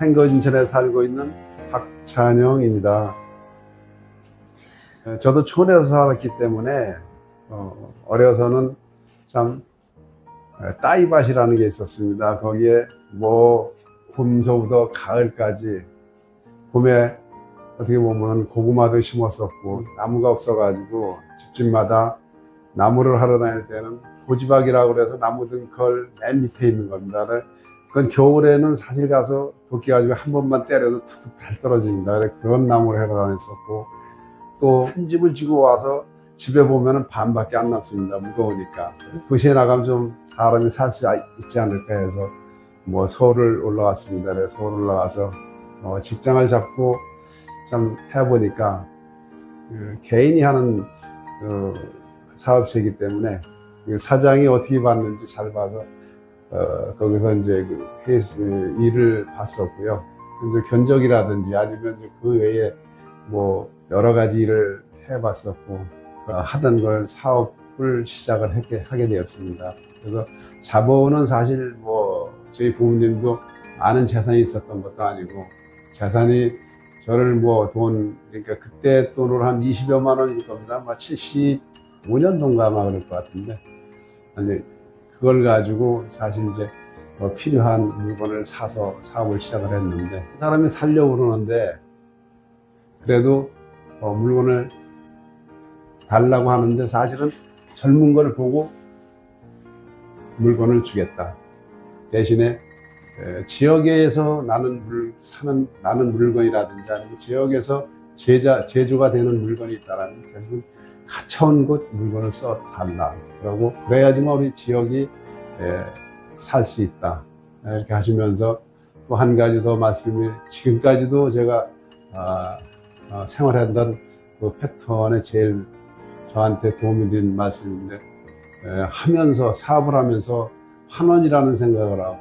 생거진천에 살고 있는 박찬영입니다. 에, 저도 촌에서 살았기 때문에 어, 어려서는 참 에, 따이밭이라는 게 있었습니다. 거기에 뭐 봄서부터 가을까지 봄에 어떻게 보면 고구마도 심었었고 나무가 없어가지고 집집마다 나무를 하러 다닐 때는 고지박이라고 그래서 나무 등컬 맨 밑에 있는 겁니다. 그건 겨울에는 사실 가서 도끼 가지고 한 번만 때려도 툭툭 달 떨어집니다. 그래서 그런 나무를 해러 다녔었고 또 한 집을 지고 와서 집에 보면은 반밖에 안 남습니다. 무거우니까. 도시에 나가면 좀 사람이 살 수 있지 않을까 해서 뭐 서울을 올라갔습니다. 그래서 서울 올라가서 어, 직장을 잡고 좀 해보니까 그 개인이 하는 어, 사업체이기 때문에 그 사장이 어떻게 받는지 잘 봐서 어, 거기서 이제 그 회사 일을 봤었고요. 이제 견적이라든지 아니면 그 외에 뭐 여러 가지 일을 해봤었고 어, 하던 걸 사업을 시작을 하게, 하게 되었습니다. 그래서 자본은 사실 뭐 저희 부모님도 많은 재산이 있었던 것도 아니고 재산이 저를 뭐 돈 그러니까 그때 돈으로 한 20여만 원일 겁니다. 아마 75년 동가 아마 그럴 것 같은데 아니 그걸 가지고 사실 이제 뭐 필요한 물건을 사서 사업을 시작을 했는데 사람이 살려고 그러는데 그래도 어, 물건을 달라고 하는데 사실은 젊은 걸 보고 물건을 주겠다. 대신에 에, 지역에서 나는 물, 사는, 나는 물건이라든지 아니면 지역에서 제자, 제조가 되는 물건이 있다라면 사실은 가까운 곳 물건을 써 달라. 그러고 그래야지만 우리 지역이 살 수 있다. 이렇게 하시면서 또 한 가지 더 말씀이 지금까지도 제가 아, 아, 생활했던 그 패턴에 제일 저한테 도움이 된 말씀인데 에, 하면서 사업을 하면서 환원이라는 생각을 하고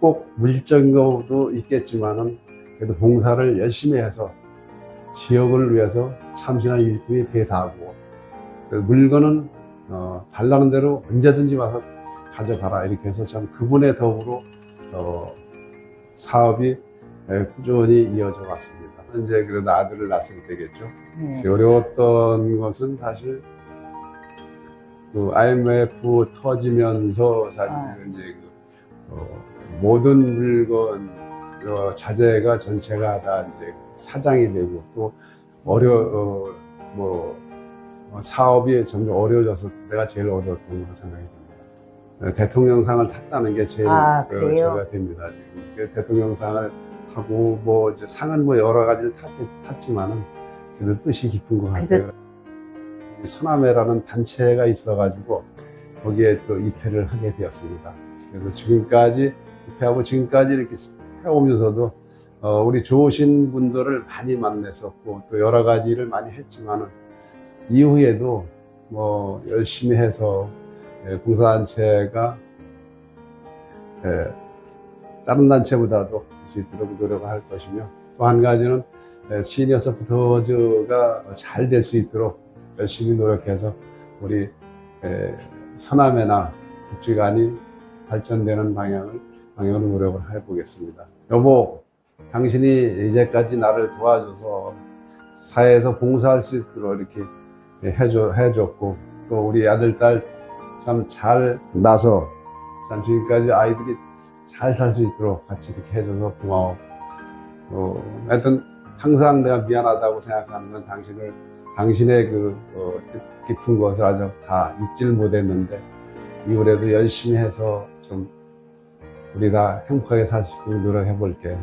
꼭 물질적인 것도 있겠지만은 그래도 봉사를 열심히 해서 지역을 위해서 참신한 일꾼이 되다하고 물건은 어, 달라는 대로 언제든지 와서 가져가라 이렇게 해서 참 그분의 덕으로 어, 사업이 에, 꾸준히 이어져 왔습니다. 현재 그래도 아들을 낳았을 때겠죠. 네. 어려웠던 것은 사실 그 IMF 터지면서 사실 아. 이제 그 어, 모든 물건 어, 자재가 전체가 다 이제 사장이 되고 또 어려 어, 뭐 어, 사업이 점점 어려워져서 내가 제일 어려웠던 걸로 생각이 듭니다. 어, 대통령상을 탔다는 게 제일 아, 어, 그래요? 제가 됩니다 지금 그 대통령상을 타고 뭐 이제 상은 뭐 여러 가지를 탔, 탔지만은 그래도 뜻이 깊은 것 같아요. 그래서- 이 서남회라는 단체가 있어가지고 거기에 또 입회를 하게 되었습니다. 그래서 지금까지 입회하고 지금까지 이렇게 해오면서도 어, 우리 좋으신 분들을 많이 만났었고 또 여러 가지 일을 많이 했지만은 이후에도 뭐 열심히 해서 예, 봉사단체가 예, 다른 단체보다도 할수 있도록 노력을 할 것이며 또 한 가지는 예, 시니어 서포터즈가 잘 될 수 있도록 열심히 노력해서 우리 예, 서남회나 국지관이 발전되는 방향을 방향으로 노력을 해보겠습니다. 여보, 당신이 이제까지 나를 도와줘서 사회에서 봉사할 수 있도록 이렇게 해줘, 해줬고 또 우리 아들, 딸 참 잘 나서 참 지금까지 아이들이 잘 살 수 있도록 같이 이렇게 해줘서 고마워. 어, 하여튼 항상 내가 미안하다고 생각하는 건 당신을 당신의 그 어, 뜻 깊은 것을 아주 다 잊지를 못했는데 이후에도 열심히 해서 좀 우리 다 행복하게 살 수 있도록 노력해 볼게.